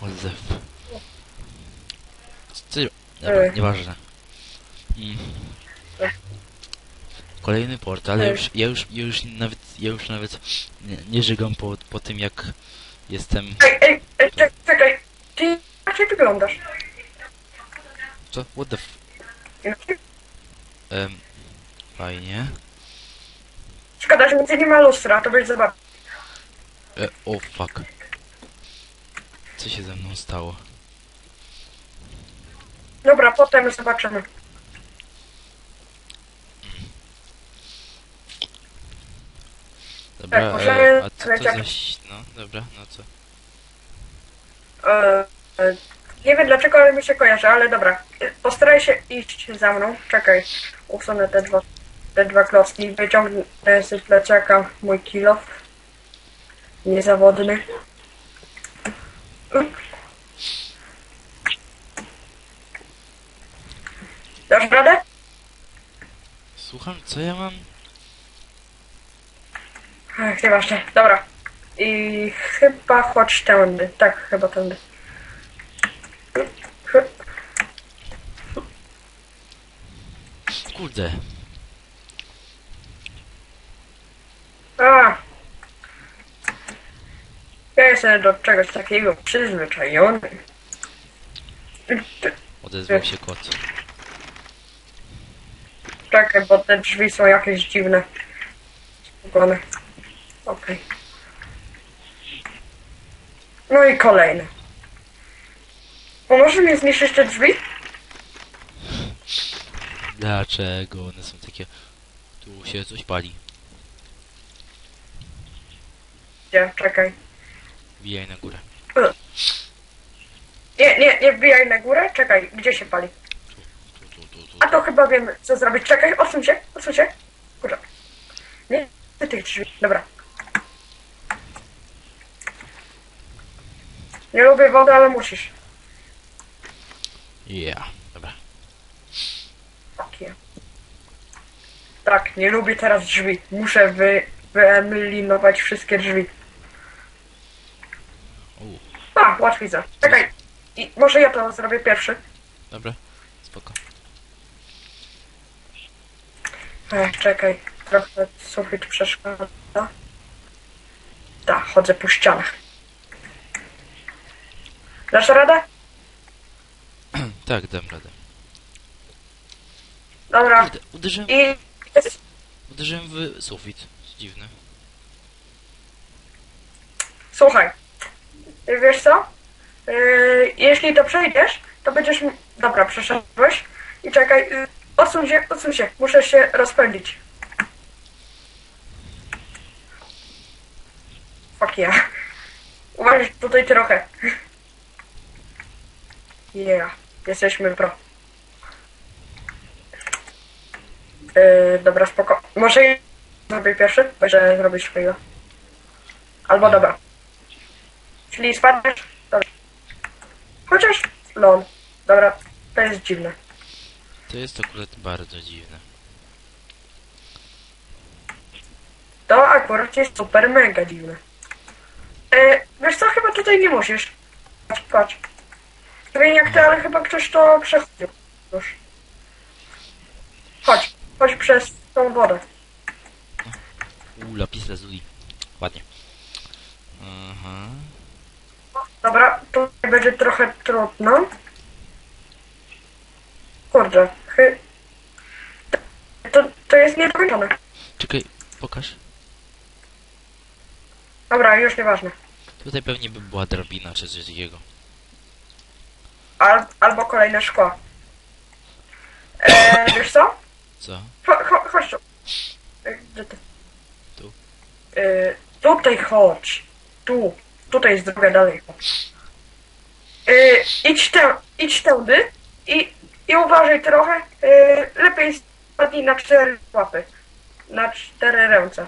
Odzew. Ty... Dobra, nieważne. Mm. Ej. Kolejny port, ale już, ja już, ja już nawet, ja już nawet nie, nie żygam po, po tym jak jestem... Ej, ej, ej, czek- czekaj. Ty inaczej wyglądasz. Co? What the f... Em, fajnie. Szkoda, że między nie ma lustra, to byś zobaczył. E, o fuck. Co się ze mną stało? Dobra, potem zobaczymy. Dobra, Tak, może e, a co to zaś... No, dobra, no co? E, e, nie wiem dlaczego, ale mi się kojarzy, ale dobra. Postaraj się iść za mną. Czekaj, usunę te dwa, te dwa klocki. Wyciągnę z plecaka mój kilof. Niezawodny. Dasz radę? Słucham, co ja mam? Ach, nieważne. Dobra. I chyba chodź tędy. Tak, chyba tędy. Kurde. A. Jestem do czegoś takiego przyzwyczajony. Odezwał się kot. Czekaj, bo te drzwi są jakieś dziwne. Spokojne. Okej. No i kolejne. Pomoże mi zniszczyć te drzwi? Dlaczego one są takie... Tu się coś pali. Gdzie? Czekaj. Wijaj na górę. Nie, nie, nie wbijaj na górę. Czekaj, gdzie się pali? Tu, tu, tu, tu. A to chyba wiem, co zrobić. Czekaj, odsuń się, odsuń się. Kurczę. Nie, nie tych drzwi. Dobra. Nie lubię wody, ale musisz. Yeah. Dobra. Takie. Tak, nie lubię teraz drzwi. Muszę wy, wyeliminować wszystkie drzwi. A, łatwica. Czekaj. I może ja to zrobię pierwszy. dobra. Spoko. Ech, czekaj. Trochę sufit przeszkadza. Tak, chodzę po ścianach. Dasz radę? tak, dam radę. Dobra. Kurde, uderzyłem, I... uderzyłem w sufit. Dziwne. Słuchaj. Wiesz co? Yy, jeśli to przejdziesz, to będziesz... Dobra, przeszedłeś. I czekaj. Yy, odsuń się, odsuń się. Muszę się rozpędzić. Fuck yeah. Uważaj tutaj trochę. Yeah. Jesteśmy pro. Yy, dobra, spoko. Może zrobię pierwszy? Może zrobić swojego. Albo dobra. Czyli spadniesz? Dobra. Chociaż... Lol. Dobra, to jest dziwne. To jest akurat bardzo dziwne. To akurat jest super mega dziwne. E, wiesz co, chyba tutaj nie musisz. Patrz, patrz. Nie wiem jak ty, ale chyba ktoś to przechodził. Już. Chodź, chodź przez tą wodę. U, lapis lazuli. Ładnie. Aha. Dobra, tutaj będzie trochę trudno. Kurde, chy... To, to jest niedokończone. Czekaj, pokaż. Dobra, już nieważne. Tutaj pewnie by była drabina czy coś takiego. Al, albo kolejne szkło. E, wiesz co? Co? Cho, cho, chodź tu. E, Gdzie ty? Tu. E, tutaj chodź. Tu. Tutaj jest droga dalej. E, idź, te, idź tędy i, i uważaj trochę. E, lepiej spadnij na cztery łapy. Na cztery ręce.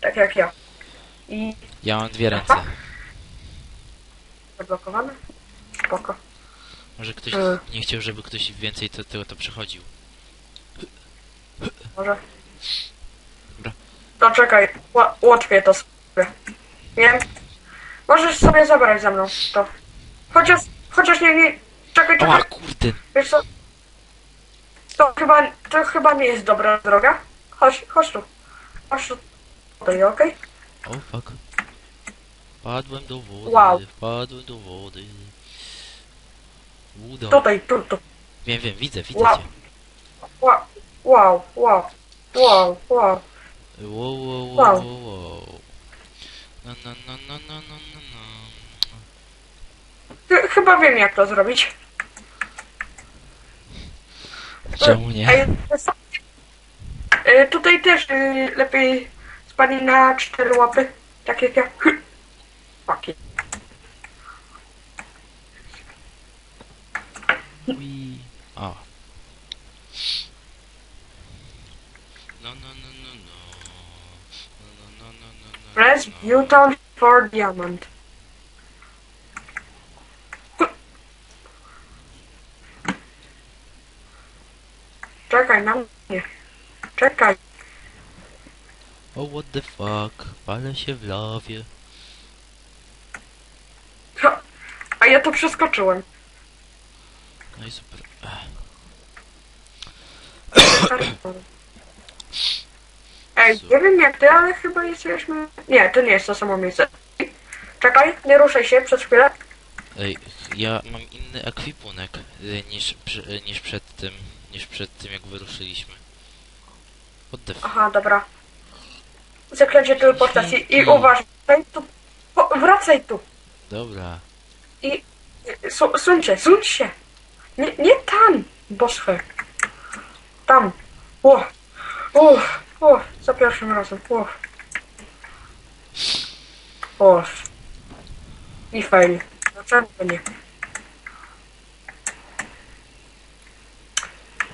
Tak jak ja. I Ja mam dwie ręce. zablokowane? Spoko. Może ktoś Mm. nie chciał, żeby ktoś więcej to, tego to przechodził. Może. Dobra. To czekaj, ła- ułatwię to sobie. Wiem. Możesz sobie zabrać ze mną to. Chociaż, chociaż nie, nie, czekaj, czekaj, Ała, kurde. wiesz co? To chyba, to chyba nie jest dobra droga. Chodź, chodź tu. Chodź tu. Tutaj, okej? O, fuck. Wpadłem do wody, Wow. wpadłem do wody. Udo. Tutaj, tu, tu. Wiem, wiem, widzę, widzę Wow. cię. Wow, wow, wow, wow, wow. Wow, wow, wow, Wow. wow, wow. No, no, no, no, no, no, no, no. Ch- Chyba wiem jak to zrobić. Czemu nie? E, Tutaj też e, lepiej spadnie na cztery łapy. Tak jak ja. Fuck it. Ui. A. No, no, no, no, no. No, no, no, no, no, no. No. Newton for diamond. Czekaj na mnie. Czekaj. Oh, what the fuck? Palę się w lawie. Ha, A ja to przeskoczyłem. No i super. Nie wiem jak ty, ale chyba jesteśmy... Nie, to nie jest to samo miejsce. Czekaj, nie ruszaj się przez chwilę. Ej, ja mam inny ekwipunek y, niż, przy, y, niż przed tym, niż przed tym jak wyruszyliśmy. What the f... Aha, dobra. Zaklęcie teleportacji i uważaj tu. O, wracaj tu. Dobra. I su, suńcie, suń się. Nie, nie tam, boschę. Tam. O, o, o, za pierwszym razem. O. O. I fajnie. Dlaczego nie?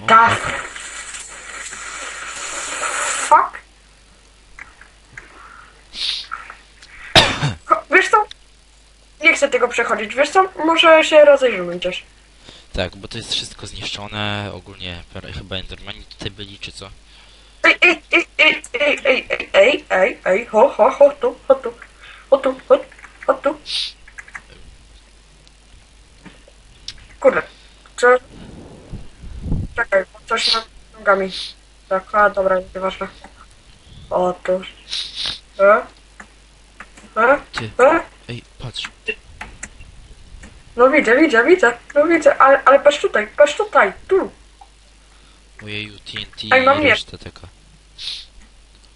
O, Ta fuck. Wiesz co? Nie chcę tego przechodzić. Wiesz co? Może się rozejrzymy gdzieś. Tak, bo to jest wszystko zniszczone, ogólnie chyba Endermani tutaj byli, czy co? Ej, ej, ej, ej, ej, ej, ej, ej, ej, ej, ho, ho, ho, tu, ho, tu, ho, tu, ho, ho, tu. Kurde, co? Czekaj, bo coś nad nogami. Tak, a dobra, nieważne. O, tu. E? E? Ty, E? ej, patrz. No widzę, widzę, widzę, no widzę, ale, ale patrz tutaj, patrz tutaj, tu. Ojeju, TNT Ej, mam i reszta taka.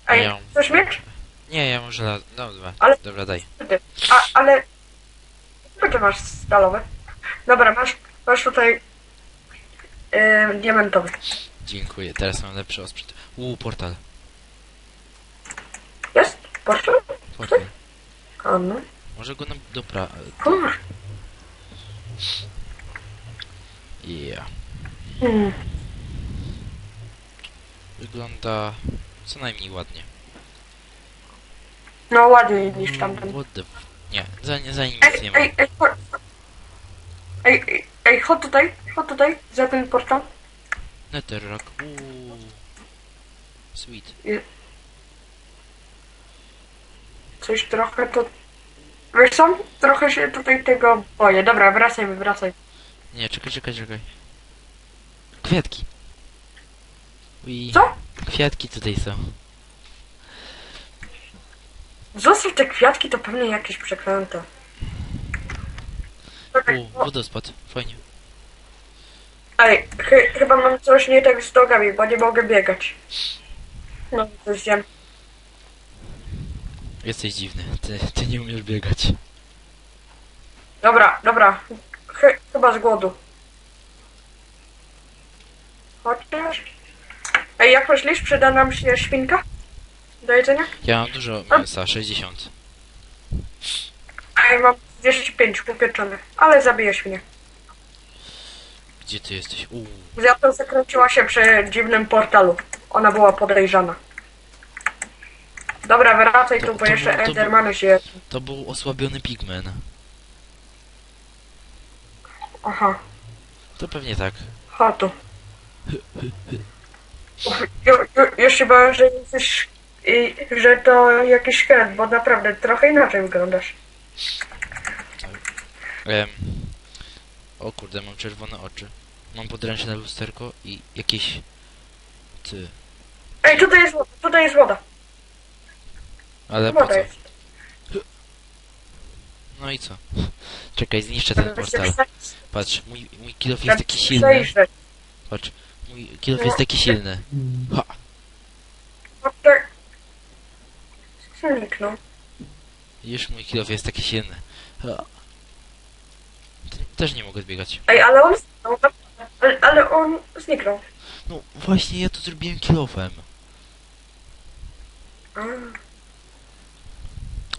Ej, Ja- chcesz mieć? Nie, ja może la... No, dobra, Ale- dobra, daj. A, ale... Czy masz stalowe? Dobra, masz, masz tutaj... Yy, diamentowy. Dziękuję, teraz mam lepszy osprzęt. Uuu, portal. Jest? Proszę? Portal. A no. Może go nam... Dobra, Kur. yeah. Hmm. Wygląda co najmniej ładnie. No ładniej niż tamten. What the f... Nie, za, za nim Ej, nic nie ma. ej, ej, chodź. Ej, ej, ej, chodź tutaj, chodź tutaj, za ten portal. Netherrack, uuu. Sweet. Coś trochę to... Wiesz co? Trochę się tutaj tego boję. Dobra, wracajmy, wracaj. Nie, czekaj, czekaj, czekaj. Kwiatki. Ui. Co? Kwiatki tutaj są. Zostaw te kwiatki, to pewnie jakieś przeklęte. U, o, wodospad. Fajnie. Ej, chy, chyba mam coś nie tak z nogami, bo nie mogę biegać. No, coś wiem. Jesteś dziwny. Ty, ty nie umiesz biegać. Dobra, dobra. Chy, chyba z głodu. Chociaż... Ej, jak myślisz, przyda nam się świnka? Do jedzenia? Ja mam dużo mięsa, 60. Ej, mam 25 upieczonych, ale zabiję świnię. Gdzie ty jesteś? Uuu. Zjadła zakręciła się przy dziwnym portalu. Ona była podejrzana. Dobra, wracaj To- tu, bo to jeszcze to Endermany się... To był osłabiony pigmen. Aha, To pewnie tak. chodź tu. Ju, ju, już się bałem, że jesteś... I, że to jakiś szkielet, bo naprawdę trochę inaczej wyglądasz. Em, O kurde, mam czerwone oczy. Mam podręczne lusterko i jakieś... Ty... Ej, tutaj jest woda, tutaj jest woda. Ale po Woda co? jest. No i co? Czekaj, zniszczę ten portal. Patrz, mój, mój kilof jest taki silny. Patrz, mój kilof jest taki silny. Ha! No tak. Zniknął. Już mój kilof jest taki silny. Ha. Te- Też nie mogę zbiegać. Ej, ale on zniknął. Ale, ale on zniknął. No właśnie, ja to zrobiłem kilofem.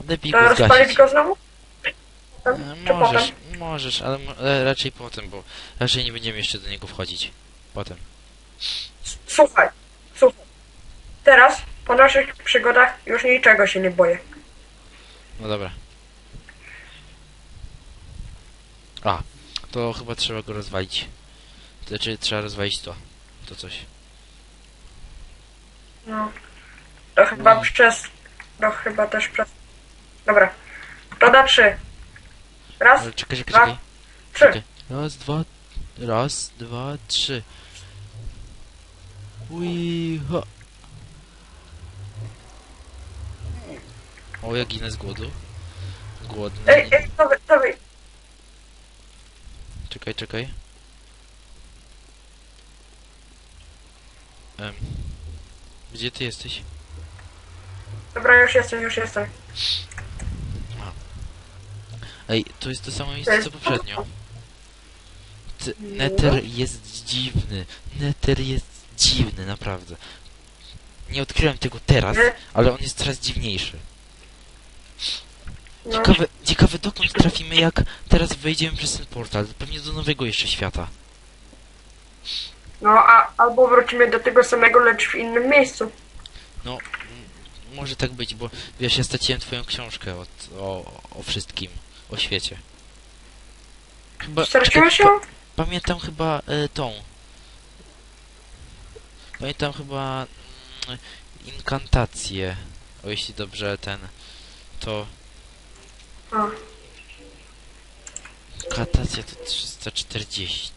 Lepiej go rozpalić zgasić. go znowu? E, Czy Możesz, potem? możesz, ale, mo- ale raczej potem, bo raczej nie będziemy jeszcze do niego wchodzić. Potem. Słuchaj, słuchaj. Teraz, po naszych przygodach, już niczego się nie boję. No dobra. A, to chyba trzeba go rozwalić. Znaczy, trzeba rozwalić to. To coś. No. To chyba Mm. przez... To chyba też przez... Dobra. To da trzy. Raz, Ale czekaj, czekaj, dwa, czekaj. trzy. Czekaj. Raz, dwa, raz, dwa, trzy. Ui, ha. O, ja ginę z głodu. Głodny. Ej, ej, dawaj, dawaj. Czekaj, czekaj. Em. Gdzie ty jesteś? Dobra, już jestem, już jestem. Ej, to jest to samo miejsce jest- co poprzednio. Ty, Nether jest dziwny. Nether jest dziwny, naprawdę. Nie odkryłem tego teraz, ale on jest coraz dziwniejszy. No. Ciekawe, ciekawe dokąd trafimy, jak teraz wejdziemy przez ten portal. Pewnie do nowego jeszcze świata. No, a albo wrócimy do tego samego, lecz w innym miejscu. No, może tak być, bo wiesz, ja straciłem twoją książkę od, o, o wszystkim, o świecie. Chyba, Straciłeś ją? pa- Pamiętam chyba e, tą. Pamiętam chyba mm, inkantację. O jeśli dobrze ten. To. A. Inkantacja to 340.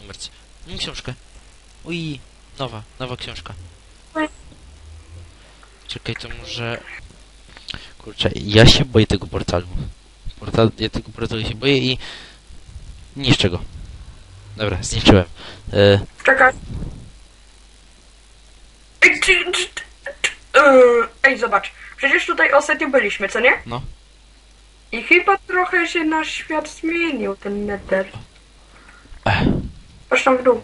Numer. c- Mam książkę. Ui, nowa, nowa książka. Czekaj, to może. Kurczę, ja się boję tego portalu. Portal, ja tego portalu się boję i. Niszczę go. Dobra, zniszczyłem. E, Czekaj. Ej, yy, ej, zobacz. Przecież tutaj ostatnio byliśmy, co nie? No. I chyba trochę się nasz świat zmienił, ten nether. Patrz tam w dół.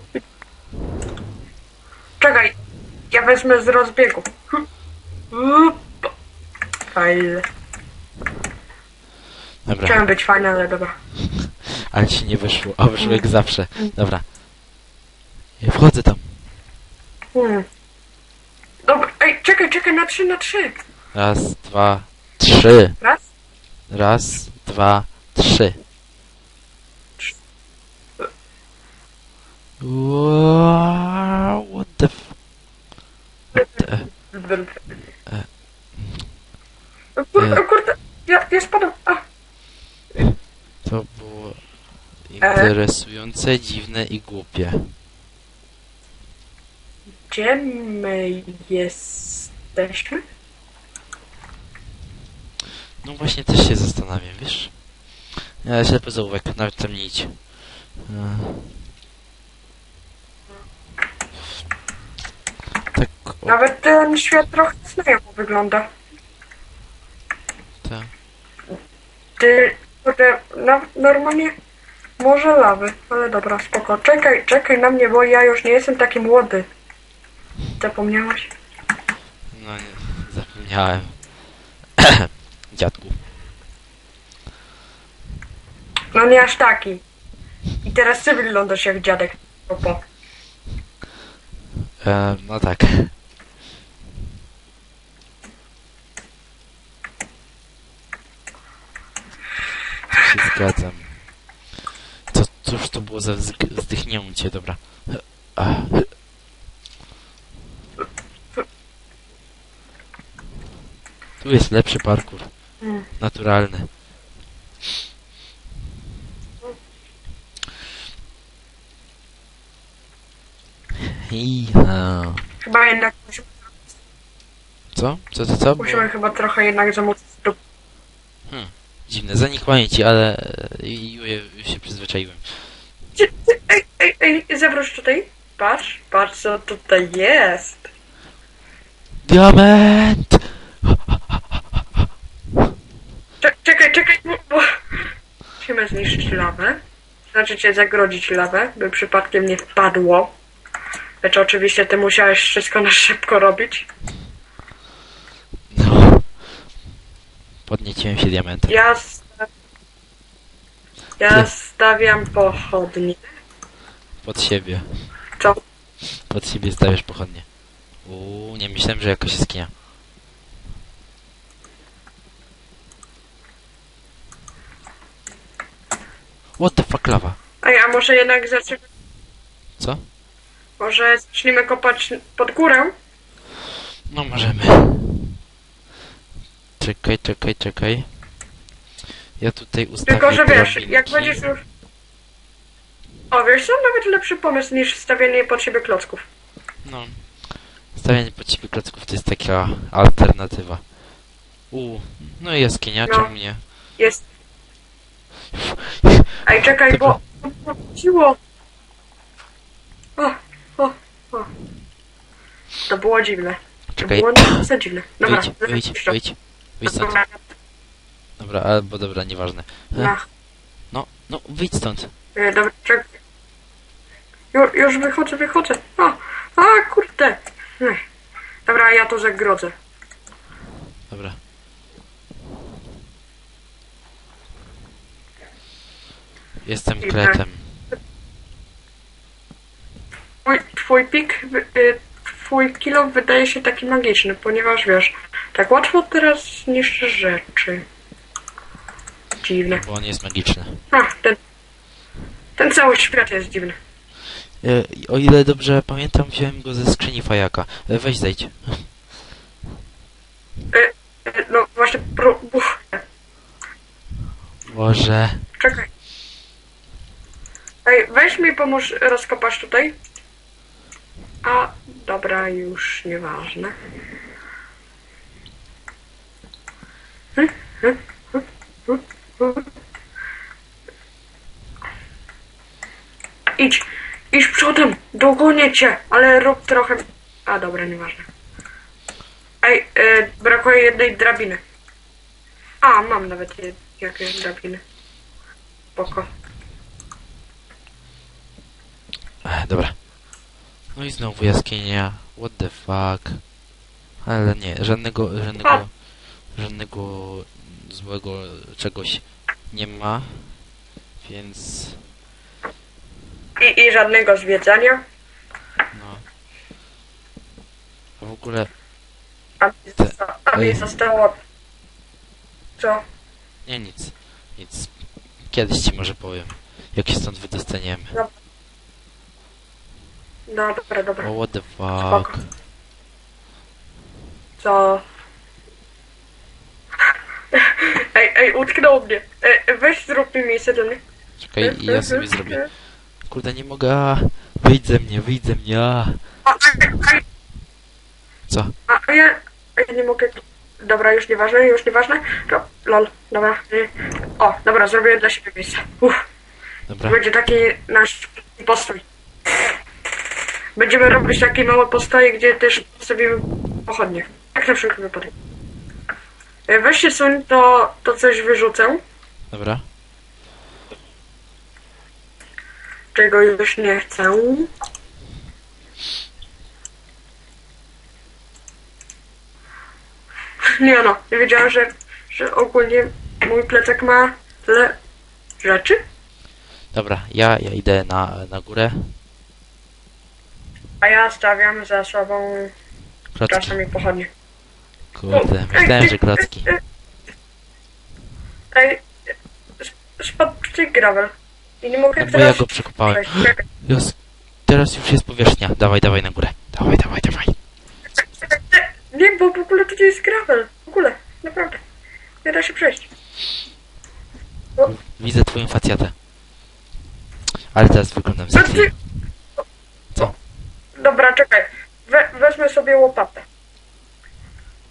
Czekaj. Ja wezmę z rozbiegu. Hm. Fajne. Dobra. Chciałem być fajny, ale dobra. Ale ci nie wyszło, a wyszło jak zawsze. Dobra. Ja wchodzę tam. Hmm. Dobra, ej, czekaj, czekaj, na trzy, na trzy. Raz, dwa, trzy. Raz. Raz, dwa, trzy. Wow, what the f... What the... O Kurde, o kurde, ja, ja spadam. A, To było interesujące, dziwne i głupie. Gdzie my jesteśmy? No właśnie też się zastanawiam, wiesz? Ja ślepy zaułek, nawet tam nie idź. E, Tak, o, Nawet ten świat trochę znajomo wygląda. tak. Ty, kurde, no, normalnie może lawy, ale dobra, spoko. Czekaj, czekaj na mnie, bo ja już nie jestem taki młody. Zapomniałaś? No nie, zapomniałem. Dziadku. No nie aż taki. I teraz ty wyglądasz jak dziadek. Opo. E, no tak. Się zgadzam. Co, cóż to było za wzdychnięcie, dobra. A. Tu jest lepszy parkour. Mm. Naturalny. Iha. Chyba jednak musimy... Co? Co, co, co? Musimy chyba trochę jednak zamówić Hmm. Dziwne, zanikłanie ci, ale e, już się przyzwyczaiłem. Ej, ej, ej, zawróć tutaj. Patrz, patrz co tutaj jest. Diament! Zniszczyć lawę. Znaczy cię zagrodzić lawę, by przypadkiem nie wpadło. Lecz oczywiście ty musiałeś wszystko na szybko robić. No. Podnieciłem się diamentem. Ja... Sta... Ja stawiam pochodnie. Pod siebie. Co? Pod siebie stawiasz pochodnie. Uuu, nie myślałem, że jakaś jaskinia. What the fuck lava? Ej, a może jednak zaczniemy... Co? Może zaczniemy kopać pod górę? No możemy. Czekaj, czekaj, czekaj. Ja tutaj ustawię Tylko, że wiesz, drabinki. jak będziesz już... O, wiesz co? Nawet lepszy pomysł niż stawianie pod siebie klocków. No. Stawianie pod siebie klocków to jest taka alternatywa. U, no i jaskinia, No. czemu nie? Jest... Ej, czekaj, bo... Siło! O, o, o. To było dziwne. To Czekaj, było naprawdę dziwne. Dobra, wyjdź, wyjdź, wyjdź. Wyjdź stąd. Dobra, albo dobra, nieważne. Na- No, no, wyjdź stąd. e, Dobra, czekaj. Już, już wychodzę, wychodzę. O, a kurde. Dobra, ja to zagrodzę. Dobra. Jestem kretem. Twój, twój pik, y, twój kilo wydaje się taki magiczny, ponieważ wiesz, tak łatwo teraz niszczysz rzeczy. Dziwne. Bo on jest magiczny. A, ten, ten cały świat jest dziwny. E, o ile dobrze pamiętam, wziąłem go ze skrzyni fajaka. E, weź zejdź. Y, No właśnie, pro, Boże. czekaj. Pomóż rozkopać tutaj. A, dobra, już nieważne. Idź, idź przodem, dogonię cię, ale rób trochę... A, dobra, nieważne. Ej, y, brakuje jednej drabiny. A, mam nawet jakieś drabiny. Spoko. Dobra. No i znowu jaskinia. What the fuck. Ale nie, żadnego, żadnego, żadnego złego czegoś nie ma. Więc, I, I żadnego zwiedzania. no. A w ogóle, A mi, zosta- a mi Ej. zostało... Co? nie nic, nic. Kiedyś ci może powiem, jak się stąd wydostaniemy. No, dobra, dobra. O, what the Spoko. fuck. Co? Ej, ej, utknął mnie. Ej, weź zrób mi miejsce dla mnie. Czekaj, ja sobie zrobię. Kurde, nie mogę. a. Wyjdź ze mnie, wyjdź ze mnie. a. A, Co? a, a ja... Ja nie mogę... Dobra, już nieważne, już nieważne. To, lol, dobra. y, O, dobra, zrobię dla siebie miejsce. Uff, Dobra. będzie taki nasz postój. Będziemy robić takie małe postoje, gdzie też postawimy pochodnie. Jak na wszelki wypadek. Y, Weź się suń, to, to coś wyrzucę. Dobra. czego już nie chcę. Nie no, nie wiedziałam, że, że ogólnie mój plecak ma tyle rzeczy. Dobra, ja, ja idę na, na górę. A ja stawiam za sobą Klocki. czasami pochodnie. Kurde, myślałem, że klocki. Ej, sp- spadł tutaj gravel. I nie mogę No bo ja teraz go przekopałem. przejść. Czekaj, Już, teraz już jest powierzchnia. Dawaj, dawaj na górę. Dawaj, dawaj, dawaj. Nie, bo w ogóle nie jest gravel. W ogóle, naprawdę. Nie da się przejść. Widzę twoją facjatę. Ale teraz wyglądam sexy. Ty? Co? Dobra, wezmę sobie łopatę.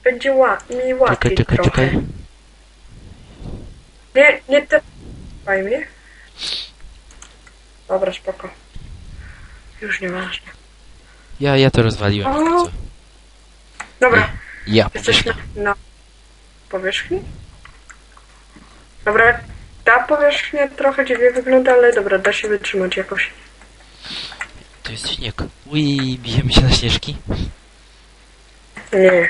Będzie ła, mi łatwiej Czekaj, czekaj, trochę. czekaj. Nie, nie te... Daj mi. Dobra, spoko. Już nieważne. Ja, ja to rozwaliłem. O. Dobra, Ja, jesteśmy na powierzchni. Dobra, ta powierzchnia trochę dziwnie wygląda, ale dobra, da się wytrzymać jakoś. To jest śnieg. Ui, bijemy się na śnieżki. Nie.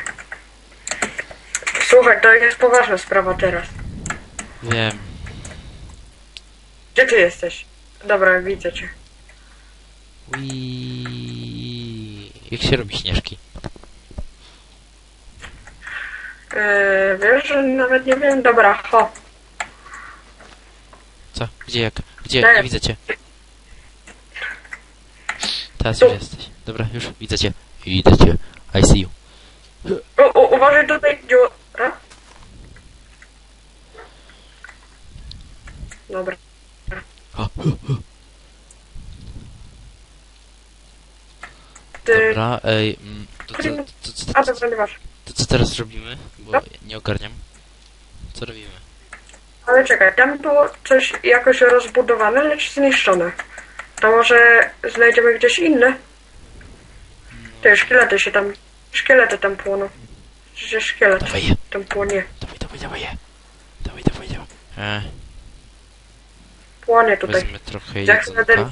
Słuchaj, to jest poważna sprawa teraz. Wiem. Gdzie ty jesteś? Dobra, widzę cię. Ui. Jak się robi śnieżki? Eee, wiesz, że nawet nie wiem. Dobra, ho. Co? Gdzie jak? Gdzie? Nie widzę cię. Teraz już jesteś. Dobra, już widzę cię. Widzę cię. I see you. U, u, uważaj tutaj, dziura. Dobra. O, Ty... Dobra, ej, mm, to, co, to, to, A, to, to co teraz robimy? Bo No. nie ogarniam. Co robimy? Ale czekaj, tam było coś jakoś rozbudowane, lecz zniszczone. To może znajdziemy gdzieś inne? Te szkielety się tam... Szkielety tam płoną. Przecież szkielet Dawaj tam płonie. dawaj, dawaj, dawaj. Dawaj, dawaj, dawaj. E, Płonie tutaj. wezmę trochę Jak jedzonka. jeden-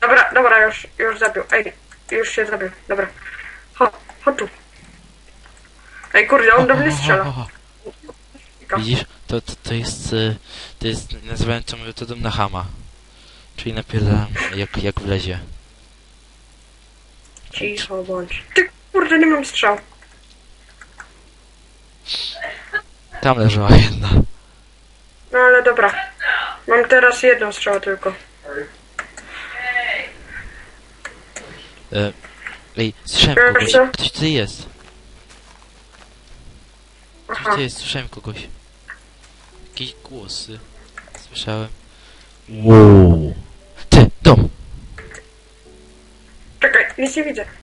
Dobra, dobra, już, już zabił. Ej, już się zabił. Dobra. Chodź, chodź tu. Ej, kurde, on do mnie strzela. O, o, o, o. Widzisz? To, to, to jest, e, to jest, nazywałem to metodą na hama. Czyli napierdalam jak, jak wlezie. Cicho bądź. Ty, kurde, nie mam strzał. Tam leżała jedna. No ale dobra. Mam teraz jedną strzałę tylko. E, ej, słyszałem kogoś. co? Ktoś tutaj jest. Ktoś Aha. tutaj jest, słyszałem kogoś. Jakieś głosy. Słyszałem. Wow. Ty, dom! Czekaj, nic nie widzę.